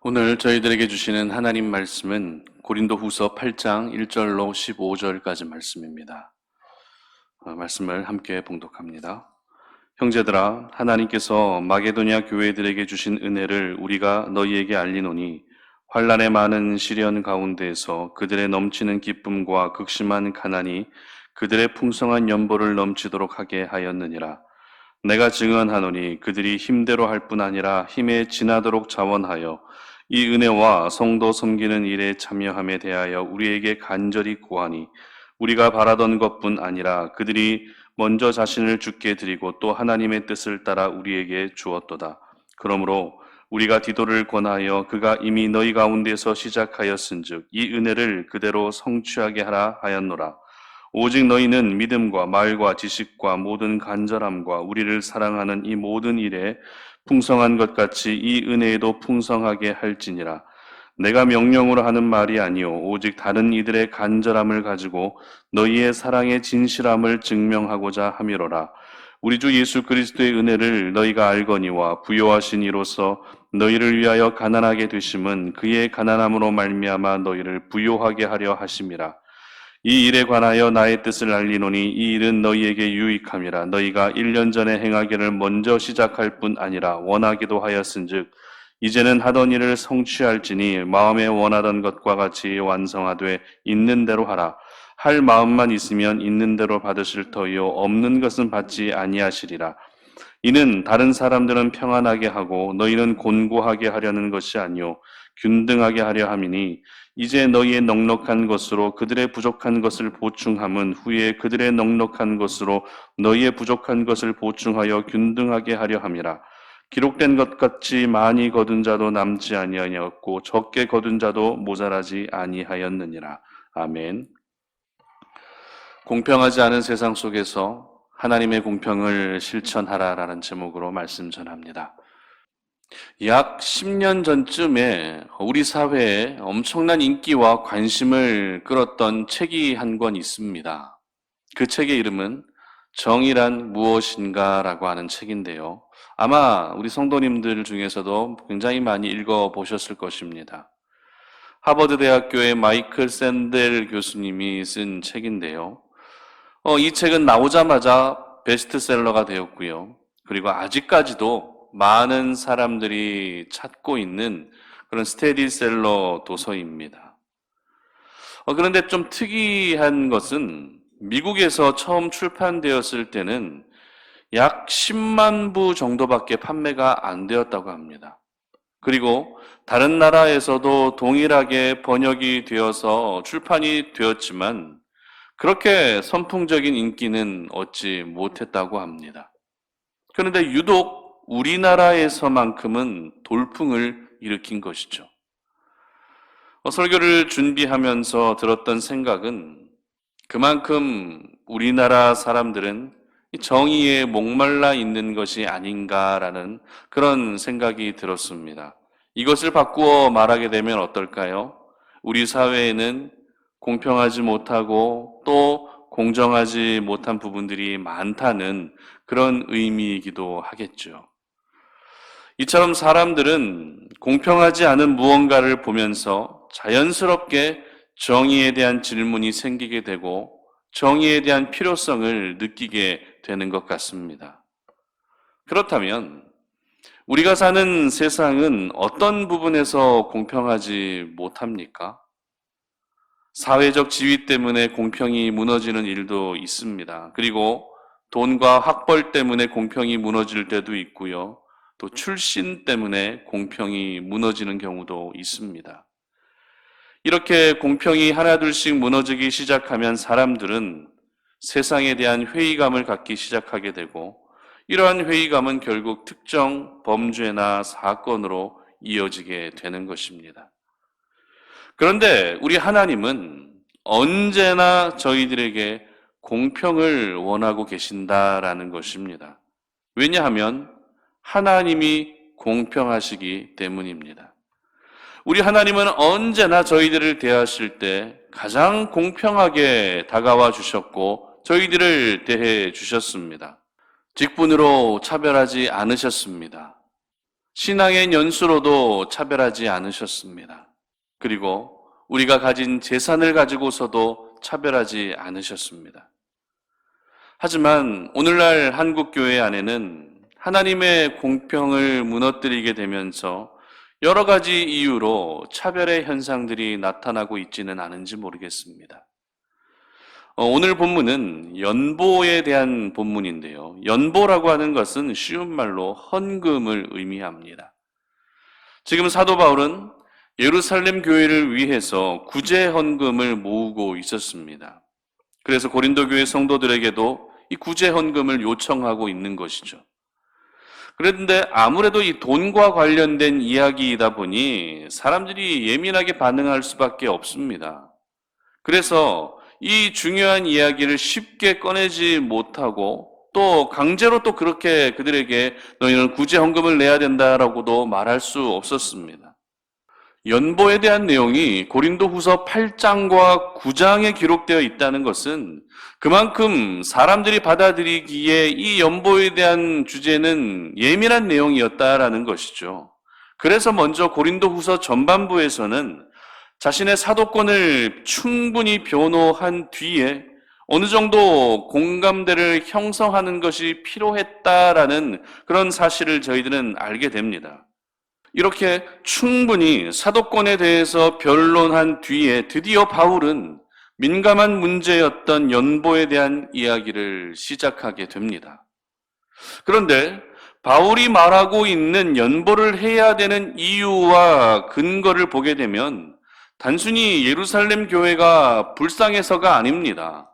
오늘 저희들에게 주시는 하나님 말씀은 고린도 후서 8장 1절로 15절까지 말씀입니다. 어, 말씀을 함께 봉독합니다. 형제들아, 하나님께서 마게도냐 교회들에게 주신 은혜를 우리가 너희에게 알리노니 환란의 많은 시련 가운데에서 그들의 넘치는 기쁨과 극심한 가난이 그들의 풍성한 연보를 넘치도록 하게 하였느니라. 내가 증언하노니 그들이 힘대로 할 뿐 아니라 힘에 지나도록 자원하여 이 은혜와 성도 섬기는 일에 참여함에 대하여 우리에게 간절히 구하니 우리가 바라던 것뿐 아니라 그들이 먼저 자신을 죽게 드리고 또 하나님의 뜻을 따라 우리에게 주었도다. 그러므로 우리가 디도를 권하여 그가 이미 너희 가운데서 시작하였은즉 이 은혜를 그대로 성취하게 하라 하였노라. 오직 너희는 믿음과 말과 지식과 모든 간절함과 우리를 사랑하는 이 모든 일에 풍성한 것 같이 이 은혜에도 풍성하게 할지니라. 내가 명령으로 하는 말이 아니요 오직 다른 이들의 간절함을 가지고 너희의 사랑의 진실함을 증명하고자 함이로라. 우리 주 예수 그리스도의 은혜를 너희가 알거니와 부요하신 이로서 너희를 위하여 가난하게 되심은 그의 가난함으로 말미암아 너희를 부요하게 하려 하심이라. 이 일에 관하여 나의 뜻을 알리노니 이 일은 너희에게 유익함이라. 너희가 1년 전에 행하기를 먼저 시작할 뿐 아니라 원하기도 하였은즉 이제는 하던 일을 성취할지니 마음에 원하던 것과 같이 완성하되 있는 대로 하라. 할 마음만 있으면 있는 대로 받으실 터이요 없는 것은 받지 아니하시리라. 이는 다른 사람들은 평안하게 하고 너희는 곤고하게 하려는 것이 아니요 균등하게 하려 함이니 이제 너희의 넉넉한 것으로 그들의 부족한 것을 보충함은 후에 그들의 넉넉한 것으로 너희의 부족한 것을 보충하여 균등하게 하려 함이라. 기록된 것 같이 많이 거둔 자도 남지 아니하였고 적게 거둔 자도 모자라지 아니하였느니라. 아멘. 공평하지 않은 세상 속에서 하나님의 공평을 실천하라라는 제목으로 말씀 전합니다. 약 10년 전쯤에 우리 사회에 엄청난 인기와 관심을 끌었던 책이 한 권 있습니다. 그 책의 이름은 정의란 무엇인가 라고 하는 책인데요. 아마 우리 성도님들 중에서도 굉장히 많이 읽어 보셨을 것입니다. 하버드 대학교의 마이클 샌델 교수님이 쓴 책인데요. 어, 이 책은 나오자마자 베스트셀러가 되었고요. 그리고 아직까지도 많은 사람들이 찾고 있는 그런 스테디셀러 도서입니다. 어, 그런데 좀 특이한 것은 미국에서 처음 출판되었을 때는 약 10만 부 정도밖에 판매가 안 되었다고 합니다. 그리고 다른 나라에서도 동일하게 번역이 되어서 출판이 되었지만 그렇게 선풍적인 인기는 얻지 못했다고 합니다. 그런데 유독 우리나라에서만큼은 돌풍을 일으킨 것이죠. 어, 설교를 준비하면서 들었던 생각은 그만큼 우리나라 사람들은 정의에 목말라 있는 것이 아닌가라는 그런 생각이 들었습니다. 이것을 바꾸어 말하게 되면 어떨까요? 우리 사회에는 공평하지 못하고 또 공정하지 못한 부분들이 많다는 그런 의미이기도 하겠죠. 이처럼 사람들은 공평하지 않은 무언가를 보면서 자연스럽게 정의에 대한 질문이 생기게 되고 정의에 대한 필요성을 느끼게 되는 것 같습니다. 그렇다면 우리가 사는 세상은 어떤 부분에서 공평하지 못합니까? 사회적 지위 때문에 공평이 무너지는 일도 있습니다. 그리고 돈과 학벌 때문에 공평이 무너질 때도 있고요. 또 출신 때문에 공평이 무너지는 경우도 있습니다. 이렇게 공평이 하나둘씩 무너지기 시작하면 사람들은 세상에 대한 회의감을 갖기 시작하게 되고 이러한 회의감은 결국 특정 범죄나 사건으로 이어지게 되는 것입니다. 그런데 우리 하나님은 언제나 저희들에게 공평을 원하고 계신다라는 것입니다. 왜냐하면 하나님이 공평하시기 때문입니다. 우리 하나님은 언제나 저희들을 대하실 때 가장 공평하게 다가와 주셨고 저희들을 대해 주셨습니다. 직분으로 차별하지 않으셨습니다. 신앙의 연수로도 차별하지 않으셨습니다. 그리고 우리가 가진 재산을 가지고서도 차별하지 않으셨습니다. 하지만 오늘날 한국교회 안에는 하나님의 공평을 무너뜨리게 되면서 여러 가지 이유로 차별의 현상들이 나타나고 있지는 않은지 모르겠습니다. 어, 오늘 본문은 연보에 대한 본문인데요. 연보라고 하는 것은 쉬운 말로 헌금을 의미합니다. 지금 사도 바울은 예루살렘 교회를 위해서 구제 헌금을 모으고 있었습니다. 그래서 고린도 교회 성도들에게도 이 구제 헌금을 요청하고 있는 것이죠. 그런데 아무래도 이 돈과 관련된 이야기이다 보니 사람들이 예민하게 반응할 수밖에 없습니다. 그래서 이 중요한 이야기를 쉽게 꺼내지 못하고 또 강제로 또 그렇게 그들에게 너희는 구제 헌금을 내야 된다라고도 말할 수 없었습니다. 연보에 대한 내용이 고린도 후서 8장과 9장에 기록되어 있다는 것은 그만큼 사람들이 받아들이기에 이 연보에 대한 주제는 예민한 내용이었다라는 것이죠. 그래서 먼저 고린도 후서 전반부에서는 자신의 사도권을 충분히 변호한 뒤에 어느 정도 공감대를 형성하는 것이 필요했다라는 그런 사실을 저희들은 알게 됩니다. 이렇게 충분히 사도권에 대해서 변론한 뒤에 드디어 바울은 민감한 문제였던 연보에 대한 이야기를 시작하게 됩니다. 그런데 바울이 말하고 있는 연보를 해야 되는 이유와 근거를 보게 되면 단순히 예루살렘 교회가 불쌍해서가 아닙니다.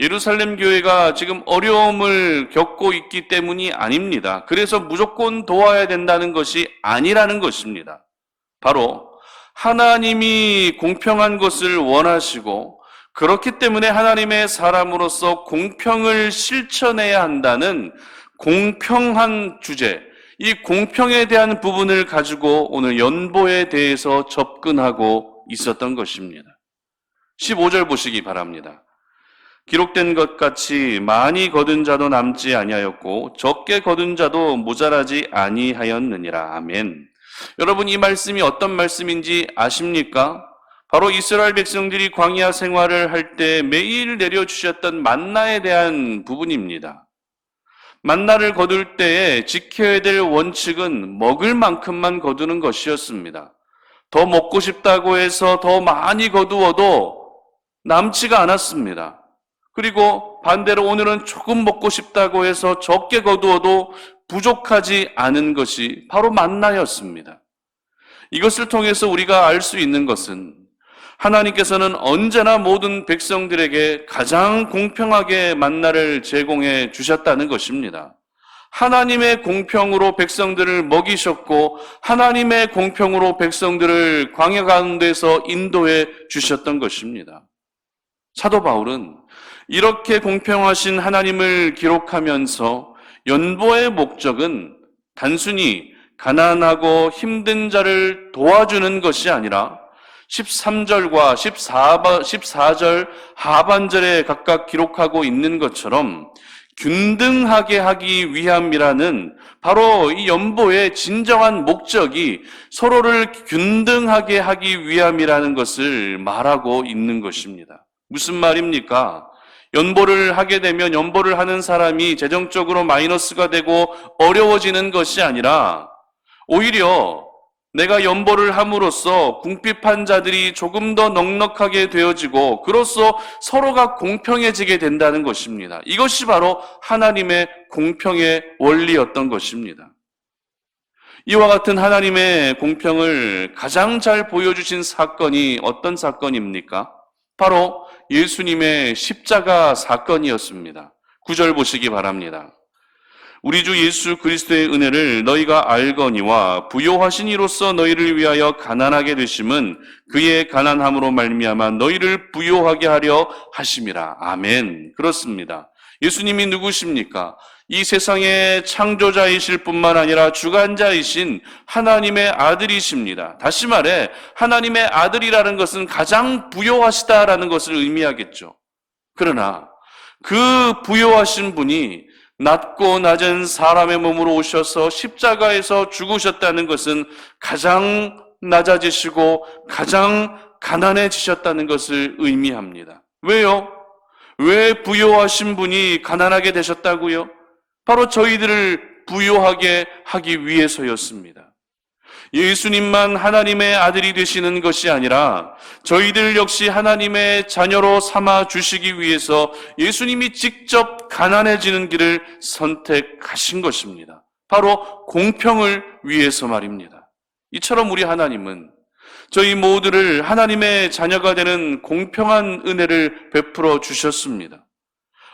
예루살렘 교회가 지금 어려움을 겪고 있기 때문이 아닙니다. 그래서 무조건 도와야 된다는 것이 아니라는 것입니다. 바로 하나님이 공평한 것을 원하시고 그렇기 때문에 하나님의 사람으로서 공평을 실천해야 한다는 공평한 주제, 이 공평에 대한 부분을 가지고 오늘 연보에 대해서 접근하고 있었던 것입니다. 15절 보시기 바랍니다. 기록된 것 같이 많이 거둔 자도 남지 아니하였고 적게 거둔 자도 모자라지 아니하였느니라. 아멘. 여러분 이 말씀이 어떤 말씀인지 아십니까? 바로 이스라엘 백성들이 광야 생활을 할 때 매일 내려 주셨던 만나에 대한 부분입니다. 만나를 거둘 때에 지켜야 될 원칙은 먹을 만큼만 거두는 것이었습니다. 더 먹고 싶다고 해서 더 많이 거두어도 남지가 않았습니다. 그리고 반대로 오늘은 조금 먹고 싶다고 해서 적게 거두어도 부족하지 않은 것이 바로 만나였습니다. 이것을 통해서 우리가 알 수 있는 것은 하나님께서는 언제나 모든 백성들에게 가장 공평하게 만나를 제공해 주셨다는 것입니다. 하나님의 공평으로 백성들을 먹이셨고 하나님의 공평으로 백성들을 광야 가운데서 인도해 주셨던 것입니다. 사도 바울은 이렇게 공평하신 하나님을 기록하면서 연보의 목적은 단순히 가난하고 힘든 자를 도와주는 것이 아니라 13절과 14절 하반절에 각각 기록하고 있는 것처럼 균등하게 하기 위함이라는 바로 이 연보의 진정한 목적이 서로를 균등하게 하기 위함이라는 것을 말하고 있는 것입니다. 무슨 말입니까? 연보를 하게 되면 연보를 하는 사람이 재정적으로 마이너스가 되고 어려워지는 것이 아니라 오히려 내가 연보를 함으로써 궁핍한 자들이 조금 더 넉넉하게 되어지고 그로써 서로가 공평해지게 된다는 것입니다. 이것이 바로 하나님의 공평의 원리였던 것입니다. 이와 같은 하나님의 공평을 가장 잘 보여주신 사건이 어떤 사건입니까? 바로 예수님의 십자가 사건이었습니다. 구절 보시기 바랍니다. 우리 주 예수 그리스도의 은혜를 너희가 알거니와 부요하신 이로서 너희를 위하여 가난하게 되심은 그의 가난함으로 말미암아 너희를 부요하게 하려 하심이라. 아멘. 그렇습니다. 예수님이 누구십니까? 이 세상의 창조자이실 뿐만 아니라 주관자이신 하나님의 아들이십니다. 다시 말해, 하나님의 아들이라는 것은 가장 부요하시다라는 것을 의미하겠죠. 그러나 그 부요하신 분이 낮고 낮은 사람의 몸으로 오셔서 십자가에서 죽으셨다는 것은 가장 낮아지시고 가장 가난해지셨다는 것을 의미합니다. 왜요? 왜 부요하신 분이 가난하게 되셨다고요? 바로 저희들을 부요하게 하기 위해서였습니다. 예수님만 하나님의 아들이 되시는 것이 아니라 저희들 역시 하나님의 자녀로 삼아 주시기 위해서 예수님이 직접 가난해지는 길을 선택하신 것입니다. 바로 공평을 위해서 말입니다. 이처럼 우리 하나님은 저희 모두를 하나님의 자녀가 되는 공평한 은혜를 베풀어 주셨습니다.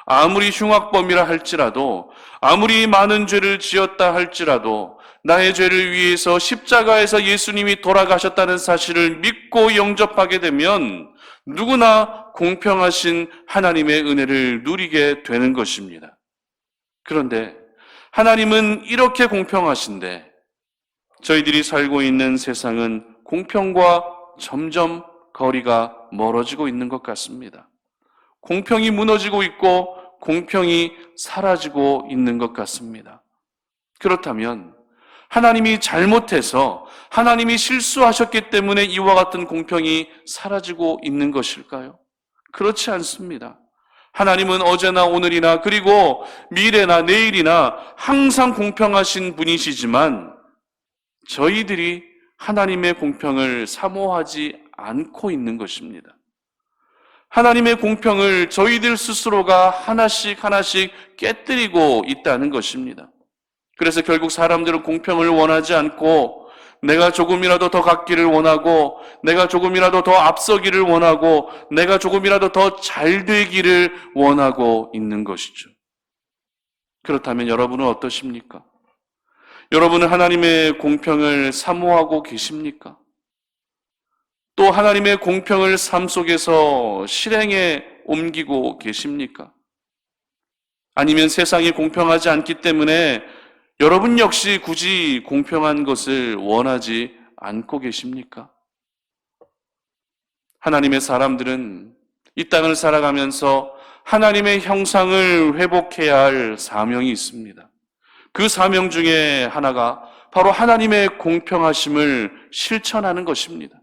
아무리 흉악범이라 할지라도, 아무리 많은 죄를 지었다 할지라도, 나의 죄를 위해서 십자가에서 예수님이 돌아가셨다는 사실을 믿고 영접하게 되면 누구나 공평하신 하나님의 은혜를 누리게 되는 것입니다. 그런데 하나님은 이렇게 공평하신데 저희들이 살고 있는 세상은 공평과 점점 거리가 멀어지고 있는 것 같습니다. 공평이 무너지고 있고 공평이 사라지고 있는 것 같습니다. 그렇다면 하나님이 잘못해서 하나님이 실수하셨기 때문에 이와 같은 공평이 사라지고 있는 것일까요? 그렇지 않습니다. 하나님은 어제나 오늘이나 그리고 미래나 내일이나 항상 공평하신 분이시지만 저희들이 하나님의 공평을 사모하지 않고 있는 것입니다. 하나님의 공평을 저희들 스스로가 하나씩 하나씩 깨뜨리고 있다는 것입니다. 그래서 결국 사람들은 공평을 원하지 않고 내가 조금이라도 더 갖기를 원하고 내가 조금이라도 더 앞서기를 원하고 내가 조금이라도 더 잘 되기를 원하고 있는 것이죠. 그렇다면 여러분은 어떠십니까? 여러분은 하나님의 공평을 사모하고 계십니까? 또 하나님의 공평을 삶 속에서 실행에 옮기고 계십니까? 아니면 세상이 공평하지 않기 때문에 여러분 역시 굳이 공평한 것을 원하지 않고 계십니까? 하나님의 사람들은 이 땅을 살아가면서 하나님의 형상을 회복해야 할 사명이 있습니다. 그 사명 중에 하나가 바로 하나님의 공평하심을 실천하는 것입니다.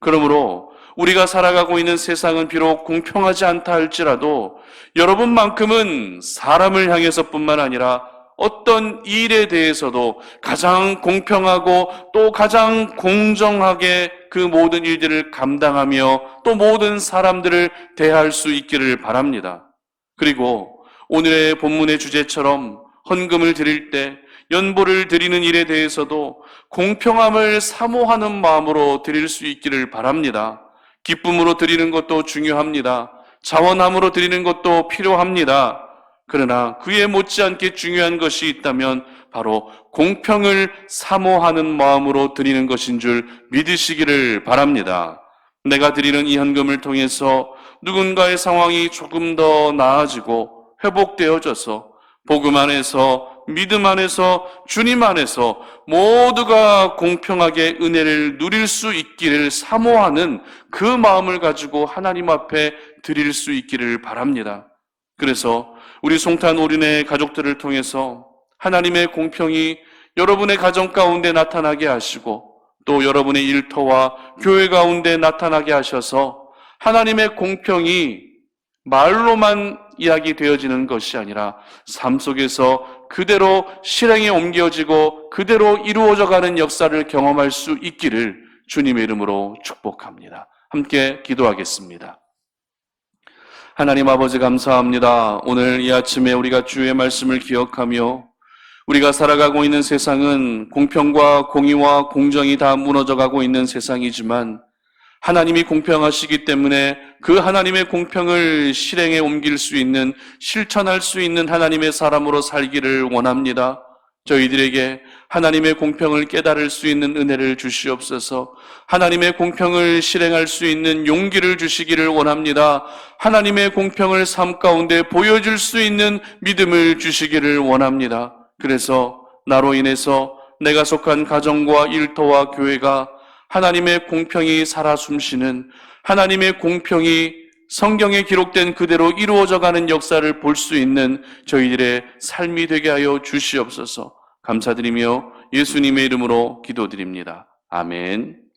그러므로 우리가 살아가고 있는 세상은 비록 공평하지 않다 할지라도 여러분만큼은 사람을 향해서 뿐만 아니라 어떤 일에 대해서도 가장 공평하고 또 가장 공정하게 그 모든 일들을 감당하며 또 모든 사람들을 대할 수 있기를 바랍니다. 그리고 오늘의 본문의 주제처럼 헌금을 드릴 때 연보를 드리는 일에 대해서도 공평함을 사모하는 마음으로 드릴 수 있기를 바랍니다. 기쁨으로 드리는 것도 중요합니다. 자원함으로 드리는 것도 필요합니다. 그러나 그에 못지않게 중요한 것이 있다면 바로 공평을 사모하는 마음으로 드리는 것인 줄 믿으시기를 바랍니다. 내가 드리는 이 현금을 통해서 누군가의 상황이 조금 더 나아지고 회복되어져서 복음 안에서 믿음 안에서 주님 안에서 모두가 공평하게 은혜를 누릴 수 있기를 사모하는 그 마음을 가지고 하나님 앞에 드릴 수 있기를 바랍니다. 그래서 우리 송탄 오륜의 가족들을 통해서 하나님의 공평이 여러분의 가정 가운데 나타나게 하시고 또 여러분의 일터와 교회 가운데 나타나게 하셔서 하나님의 공평이 말로만 이야기 되어지는 것이 아니라 삶 속에서 그대로 실행에 옮겨지고 그대로 이루어져 가는 역사를 경험할 수 있기를 주님의 이름으로 축복합니다. 함께 기도하겠습니다. 하나님 아버지 감사합니다. 오늘 이 아침에 우리가 주의 말씀을 기억하며 우리가 살아가고 있는 세상은 공평과 공의와 공정이 다 무너져 가고 있는 세상이지만 하나님이 공평하시기 때문에 그 하나님의 공평을 실행에 옮길 수 있는, 실천할 수 있는 하나님의 사람으로 살기를 원합니다. 저희들에게 하나님의 공평을 깨달을 수 있는 은혜를 주시옵소서. 하나님의 공평을 실행할 수 있는 용기를 주시기를 원합니다. 하나님의 공평을 삶 가운데 보여줄 수 있는 믿음을 주시기를 원합니다. 그래서 나로 인해서 내가 속한 가정과 일터와 교회가 하나님의 공평이 살아 숨쉬는 하나님의 공평이 성경에 기록된 그대로 이루어져 가는 역사를 볼 수 있는 저희들의 삶이 되게 하여 주시옵소서 감사드리며 예수님의 이름으로 기도드립니다. 아멘.